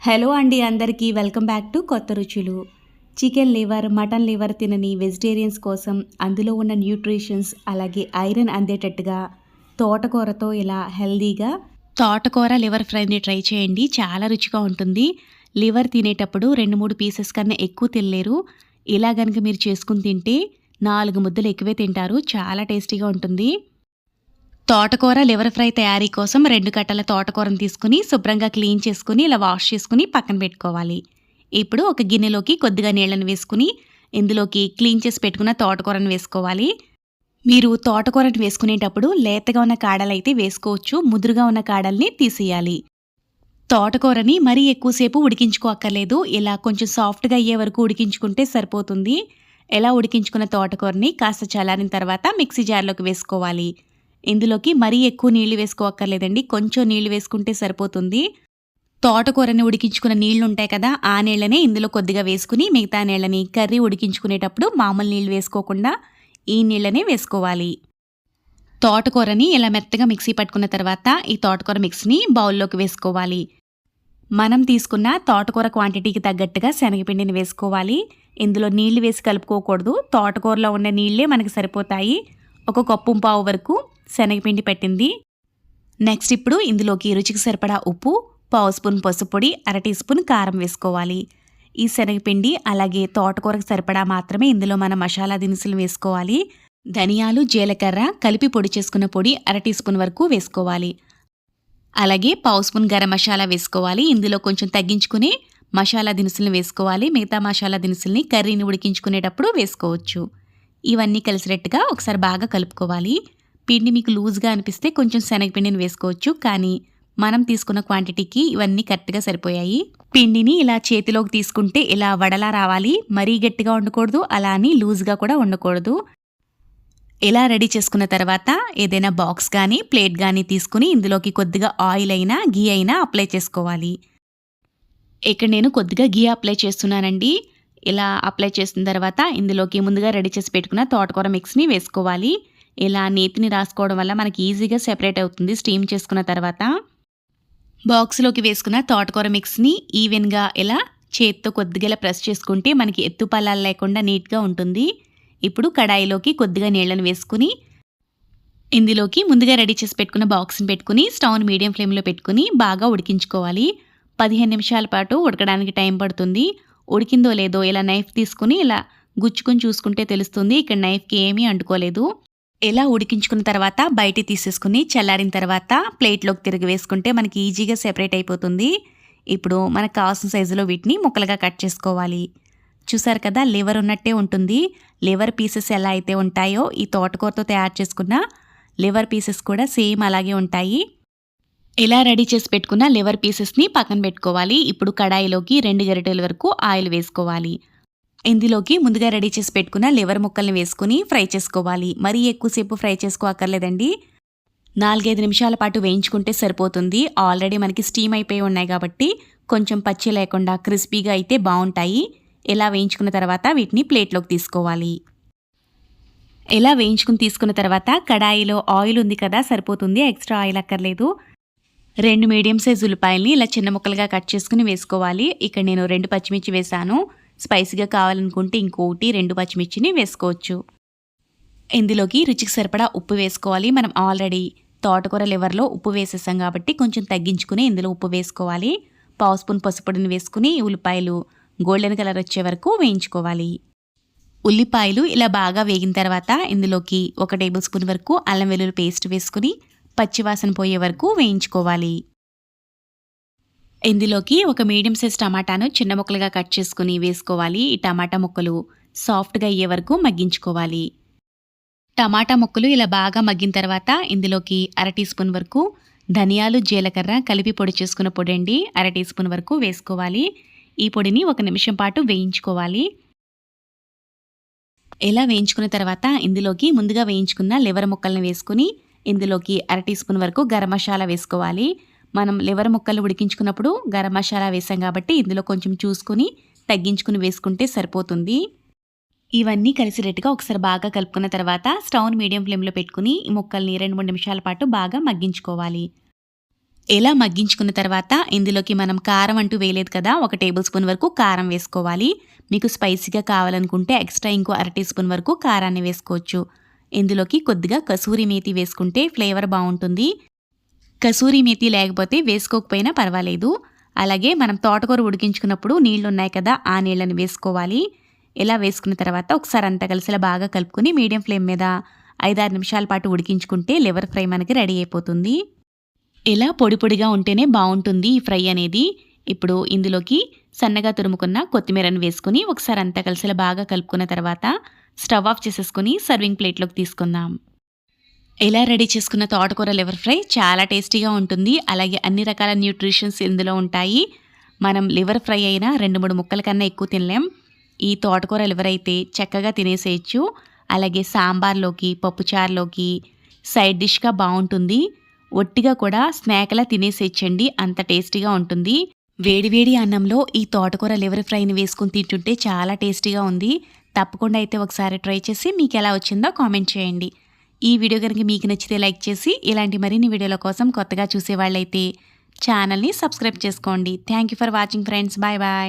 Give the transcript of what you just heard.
Hello అండి అందరికీ welcome back to కొత్త రుచులు. చికెన్ లివర్ మటన్ లివర్ తినని వెజిటేరియన్స్ కోసం అందులో ఉన్న న్యూట్రిషన్స్ అలాగే ఐరన్ అందేటట్టుగా తోటకూరతో ఇలా హెల్దీగా తోటకూర లివర్ ఫ్రైని ట్రై చేయండి. చాలా రుచిగా ఉంటుంది. లివర్ తినేటప్పుడు రెండు మూడు పీసెస్ కన్నా ఎక్కువ తినలేరు. ఇలా కనుక మీరు చేసుకుని తింటే నాలుగు ముద్దలు ఎక్కువే తింటారు. చాలా టేస్టీగా ఉంటుంది. తోటకూర లివర్ ఫ్రై తయారీ కోసం రెండు కట్టల తోటకూరను తీసుకుని శుభ్రంగా క్లీన్ చేసుకుని ఇలా వాష్ చేసుకుని పక్కన పెట్టుకోవాలి. ఇప్పుడు ఒక గిన్నెలోకి కొద్దిగా నీళ్ళను వేసుకుని ఇందులోకి క్లీన్ చేసి పెట్టుకున్న తోటకూరను వేసుకోవాలి. మీరు తోటకూరను వేసుకునేటప్పుడు లేతగా ఉన్న కాడలైతే వేసుకోవచ్చు ముదురుగా ఉన్న కాడల్ని తీసేయాలి. తోటకూరని మరీ ఎక్కువసేపు ఉడికించుకోక్కర్లేదు ఇలా కొంచెం సాఫ్ట్గా అయ్యే వరకు ఉడికించుకుంటే సరిపోతుంది. ఎలా ఉడికించుకున్న తోటకూరని కాస్త చల్లారిన తర్వాత మిక్సీ జార్లోకి వేసుకోవాలి. ఇందులోకి మరీ ఎక్కువ నీళ్ళు వేసుకోవక్కర్లేదండి కొంచెం నీళ్ళు వేసుకుంటే సరిపోతుంది. తోటకూరని ఉడికించుకున్న నీళ్ళు ఉంటాయి కదా ఆ నీళ్ళనే ఇందులో కొద్దిగా వేసుకుని మిగతా నీళ్ళని కర్రీ ఉడికించుకునేటప్పుడు మామూలు నీళ్ళు వేసుకోకుండా ఈ నీళ్ళనే వేసుకోవాలి. తోటకూరని ఇలా మెత్తగా మిక్సీ పట్టుకున్న తర్వాత ఈ తోటకూర మిక్స్ని బౌల్లోకి వేసుకోవాలి. మనం తీసుకున్న తోటకూర క్వాంటిటీకి తగ్గట్టుగా శనగపిండిని వేసుకోవాలి. ఇందులో నీళ్ళు వేసి కలుపుకోకూడదు. తోటకూరలో ఉన్న నీళ్ళే మనకి సరిపోతాయి. ఒక కప్పు పావు వరకు శనగపిండి పెట్టింది. నెక్స్ట్ ఇప్పుడు ఇందులోకి రుచికి సరిపడా ఉప్పు పావు స్పూన్ పసుపు పొడి అర టీ స్పూన్ కారం వేసుకోవాలి. ఈ శనగపిండి అలాగే తోటకూరకు సరిపడా మాత్రమే ఇందులో మన మసాలా దినుసులు వేసుకోవాలి. ధనియాలు జీలకర్ర కలిపి పొడి చేసుకున్న పొడి అర టీ స్పూన్ వరకు వేసుకోవాలి. అలాగే పావు స్పూన్ గరం మసాలా వేసుకోవాలి. ఇందులో కొంచెం తగ్గించుకుని మసాలా దినుసులను వేసుకోవాలి. మిగతా మసాలా దినుసుల్ని కర్రీని ఉడికించుకునేటప్పుడు వేసుకోవచ్చు. ఇవన్నీ కలిసినట్టుగా ఒకసారి బాగా కలుపుకోవాలి. పిండి మీకు లూజ్గా అనిపిస్తే కొంచెం శనగపిండిని వేసుకోవచ్చు. కానీ మనం తీసుకున్న క్వాంటిటీకి ఇవన్నీ కరెక్ట్గా సరిపోయాయి. పిండిని ఇలా చేతిలోకి తీసుకుంటే ఇలా వడలా రావాలి. మరీ గట్టిగా ఉండకూడదు అలా అని లూజ్గా కూడా ఉండకూడదు ఇలా రెడీ చేసుకున్న తర్వాత ఏదైనా బాక్స్ కానీ ప్లేట్ కానీ తీసుకుని ఇందులోకి కొద్దిగా ఆయిల్ అయినా గీ అయినా అప్లై చేసుకోవాలి. ఇక్కడ నేను కొద్దిగా గీ అప్లై చేస్తున్నానండి. ఇలా అప్లై చేసిన తర్వాత ఇందులోకి ముందుగా రెడీ చేసి పెట్టుకున్న తోటకూర మిక్స్ని వేసుకోవాలి. ఇలా నేతిని రాసుకోవడం వల్ల మనకి ఈజీగా సెపరేట్ అవుతుంది స్టీమ్ చేసుకున్న తర్వాత. బాక్స్లోకి వేసుకున్న తోటకూర మిక్స్ని ఈవెన్గా ఇలా చేత్తో కొద్దిగా ప్రెస్ చేసుకుంటే మనకి ఎత్తు పల్లాలు లేకుండా నీట్గా ఉంటుంది. ఇప్పుడు కడాయిలోకి కొద్దిగా నీళ్ళను వేసుకుని ఇందులోకి ముందుగా రెడీ చేసి పెట్టుకున్న బాక్స్ని పెట్టుకుని స్టవ్ని మీడియం ఫ్లేమ్లో పెట్టుకుని బాగా ఉడికించుకోవాలి. పదిహేను నిమిషాల పాటు ఉడకడానికి టైం పడుతుంది. ఉడికిందో లేదో ఇలా నైఫ్ తీసుకుని ఇలా గుచ్చుకొని చూసుకుంటే తెలుస్తుంది. ఇక్కడ నైఫ్కి ఏమీ అంటుకోలేదు. ఇలా ఉడికించుకున్న తర్వాత బయట తీసేసుకుని చల్లారిన తర్వాత ప్లేట్లోకి తిరిగి వేసుకుంటే మనకి ఈజీగా సెపరేట్ అయిపోతుంది. ఇప్పుడు మనకు కావాల్సిన సైజులో వీటిని ముక్కలుగా కట్ చేసుకోవాలి. చూసారు కదా లివర్ ఉన్నట్టే ఉంటుంది. లివర్ పీసెస్ ఎలా అయితే ఉంటాయో ఈ తోటకూరతో తయారు చేసుకున్న లివర్ పీసెస్ కూడా సేమ్ అలాగే ఉంటాయి. ఇలా రెడీ చేసి పెట్టుకున్న లివర్ పీసెస్ని పక్కన పెట్టుకోవాలి. ఇప్పుడు కడాయిలోకి రెండు గరిటెల వరకు ఆయిల్ వేసుకోవాలి. ఇందులోకి ముందుగా రెడీ చేసి పెట్టుకున్న లివర్ ముక్కల్ని వేసుకుని ఫ్రై చేసుకోవాలి. మరీ ఎక్కువసేపు ఫ్రై చేసుకోక్కర్లేదండి నాలుగైదు నిమిషాల పాటు వేయించుకుంటే సరిపోతుంది. ఆల్రెడీ మనకి స్టీమ్ అయిపోయి ఉన్నాయి కాబట్టి కొంచెం పచ్చి లేకుండా క్రిస్పీగా అయితే బాగుంటాయి. ఇలా వేయించుకున్న తర్వాత వీటిని ప్లేట్లోకి తీసుకోవాలి. ఇలా వేయించుకుని తీసుకున్న తర్వాత కడాయిలో ఆయిల్ ఉంది కదా సరిపోతుంది. ఎక్స్ట్రా ఆయిల్ అక్కర్లేదు. రెండు మీడియం సైజ్ ఉల్లిపాయల్ని ఇలా చిన్న ముక్కలుగా కట్ చేసుకుని వేసుకోవాలి. ఇక్కడ నేను రెండు పచ్చిమిర్చి వేసాను స్పైసీగా కావాలనుకుంటే ఇంకోటి రెండు పచ్చిమిర్చిని వేసుకోవచ్చు. ఇందులోకి రుచికి సరిపడా ఉప్పు వేసుకోవాలి. మనం ఆల్రెడీ తోటకూర లివర్లో ఉప్పు వేసేసాం కాబట్టి కొంచెం తగ్గించుకుని ఇందులో ఉప్పు వేసుకోవాలి. పావు స్పూన్ పసుపుడిని వేసుకుని ఉల్లిపాయలు గోల్డెన్ కలర్ వచ్చే వరకు వేయించుకోవాలి. ఉల్లిపాయలు ఇలా బాగా వేగిన తర్వాత ఇందులోకి ఒక టేబుల్ స్పూన్ వరకు అల్లం వెల్లుల్లి పేస్ట్ వేసుకుని పచ్చివాసన పోయే వరకు వేయించుకోవాలి. ఇందులోకి ఒక మీడియం సైజ్ టమాటాను చిన్న ముక్కలుగా కట్ చేసుకుని వేసుకోవాలి. ఈ టమాటా ముక్కలు సాఫ్ట్గా అయ్యే వరకు మగ్గించుకోవాలి. టమాటా ముక్కలు ఇలా బాగా మగ్గిన తర్వాత ఇందులోకి అర టీ స్పూన్ వరకు ధనియాలు జీలకర్ర కలిపి పొడి చేసుకున్న పొడి అండి అర టీ స్పూన్ వరకు వేసుకోవాలి. ఈ పొడిని ఒక నిమిషం పాటు వేయించుకోవాలి. ఇలా వేయించుకున్న తర్వాత ఇందులోకి ముందుగా వేయించుకున్న లివర్ ముక్కల్ని వేసుకుని ఇందులోకి అర టీ స్పూన్ వరకు గరం మసాలా వేసుకోవాలి. మనం లివర్ ముక్కలు ఉడికించుకున్నప్పుడు గరం మసాలా వేసాం కాబట్టి ఇందులో కొంచెం చూసుకుని తగ్గించుకుని వేసుకుంటే సరిపోతుంది. ఇవన్నీ కలిసిరెట్టుగా ఒకసారి బాగా కలుపుకున్న తర్వాత స్టవ్ని మీడియం ఫ్లేమ్లో పెట్టుకుని ఈ ముక్కల్ని రెండు మూడు నిమిషాల పాటు బాగా మగ్గించుకోవాలి. ఎలా మగ్గించుకున్న తర్వాత ఇందులోకి మనం కారం అంటూ వేయలేదు కదా ఒక టేబుల్ స్పూన్ వరకు కారం వేసుకోవాలి. మీకు స్పైసీగా కావాలనుకుంటే ఎక్స్ట్రా ఇంకో అర టీ స్పూన్ వరకు కారాన్ని వేసుకోవచ్చు. ఇందులోకి కొద్దిగా కసూరి మేతి వేసుకుంటే ఫ్లేవర్ బాగుంటుంది. కసూరి మేతి లేకపోతే వేసుకోకపోయినా పర్వాలేదు. అలాగే మనం తోటకూర ఉడికించుకున్నప్పుడు నీళ్ళు ఉన్నాయి కదా ఆ నీళ్ళని వేసుకోవాలి. ఇలా వేసుకున్న తర్వాత ఒకసారి అంతా కలిసిలా బాగా కలుపుకుని మీడియం ఫ్లేమ్ మీద ఐదారు నిమిషాల పాటు ఉడికించుకుంటే లివర్ ఫ్రై మనకి రెడీ అయిపోతుంది. ఇలా పొడి పొడిగా ఉంటేనే బాగుంటుంది ఈ ఫ్రై అనేది. ఇప్పుడు ఇందులోకి సన్నగా తురుముకున్న కొత్తిమీరను వేసుకుని ఒకసారి అంతా కలిసిలా బాగా కలుపుకున్న తర్వాత స్టవ్ ఆఫ్ చేసేసుకుని సర్వింగ్ ప్లేట్లోకి తీసుకుందాం. ఇలా రెడీ చేసుకున్న తోటకూర లివర్ ఫ్రై? చాలా టేస్టీగా ఉంటుంది. అలాగే అన్ని రకాల న్యూట్రిషన్స్ ఇందులో ఉంటాయి. మనం లివర్ ఫ్రై అయినా రెండు మూడు ముక్కల కన్నా ఎక్కువ తినలేం. ఈ తోటకూర లివర్ అయితే చక్కగా తినేసేయచ్చు అలాగే సాంబార్లోకి పప్పుచారులోకి సైడ్ డిష్గా బాగుంటుంది. ఒట్టిగా కూడా స్నాక్లా తినేసేయచ్చండి. అంత టేస్టీగా ఉంటుంది. వేడివేడి అన్నంలో ఈ తోటకూర లివర్ ఫ్రైని వేసుకుని తింటుంటే చాలా టేస్టీగా ఉంది. తప్పకుండా అయితే ఒకసారి ట్రై చేసి మీకు ఎలా వచ్చిందో కామెంట్ చేయండి. ఈ వీడియో కనుక మీకు నచ్చితే లైక్ చేసి ఇలాంటి మరిన్ని వీడియోల కోసం కొత్తగా చూసేవాళ్ళైతే ఛానల్ని సబ్స్క్రైబ్ చేసుకోండి. Thank you for watching friends bye bye